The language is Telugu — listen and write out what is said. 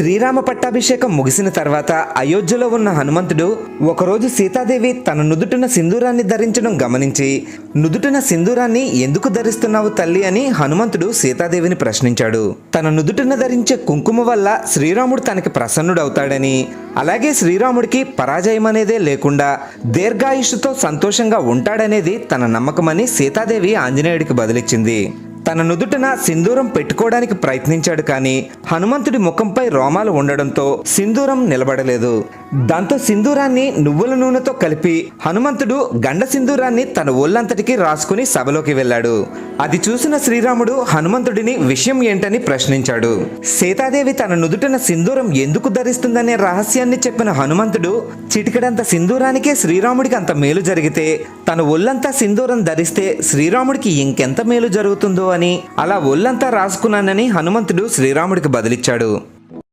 శ్రీరామ పట్టాభిషేకం ముగిసిన తర్వాత అయోధ్యలో ఉన్న హనుమంతుడు ఒకరోజు సీతాదేవి తన నుదుటిన సింధూరాన్ని ధరించడం గమనించి నుదుటిన సింధూరాన్ని ఎందుకు ధరిస్తున్నావు తల్లి అని హనుమంతుడు సీతాదేవిని ప్రశ్నించాడు. తన నుదుటిన ధరించే కుంకుమ వల్ల శ్రీరాముడు తనకి ప్రసన్నుడవుతాడని అలాగే శ్రీరాముడికి పరాజయం అనేదే లేకుండా దీర్ఘాయుషుతో సంతోషంగా ఉంటాడనేది తన నమ్మకమని సీతాదేవి ఆంజనేయుడికి బదిలిచ్చింది. తన నుదుటన సింధూరం పెట్టుకోవడానికి ప్రయత్నించాడు కానీ హనుమంతుడి ముఖంపై రోమాలు ఉండడంతో సింధూరం నిలబడలేదు. దాంతో సింధూరాన్ని నువ్వుల నూనెతో కలిపి హనుమంతుడు గండ సింధూరాన్ని తన ఒళ్ళంతటికి రాసుకుని సభలోకి వెళ్ళాడు. అది చూసిన శ్రీరాముడు హనుమంతుడిని విషయం ఏంటని ప్రశ్నించాడు. సీతాదేవి తన నుదుటన సింధూరం ఎందుకు ధరిస్తుందనే రహస్యాన్ని చెప్పిన హనుమంతుడు చిటికడంత సింధూరానికే శ్రీరాముడికి అంత మేలు జరిగితే తన ఒళ్ళంతా సింధూరం ధరిస్తే శ్రీరాముడికి ఇంకెంత మేలు జరుగుతుందో అని అలా ఒళ్ళంతా రాసుకున్నానని హనుమంతుడు శ్రీరాముడికి బదిలిచ్చాడు.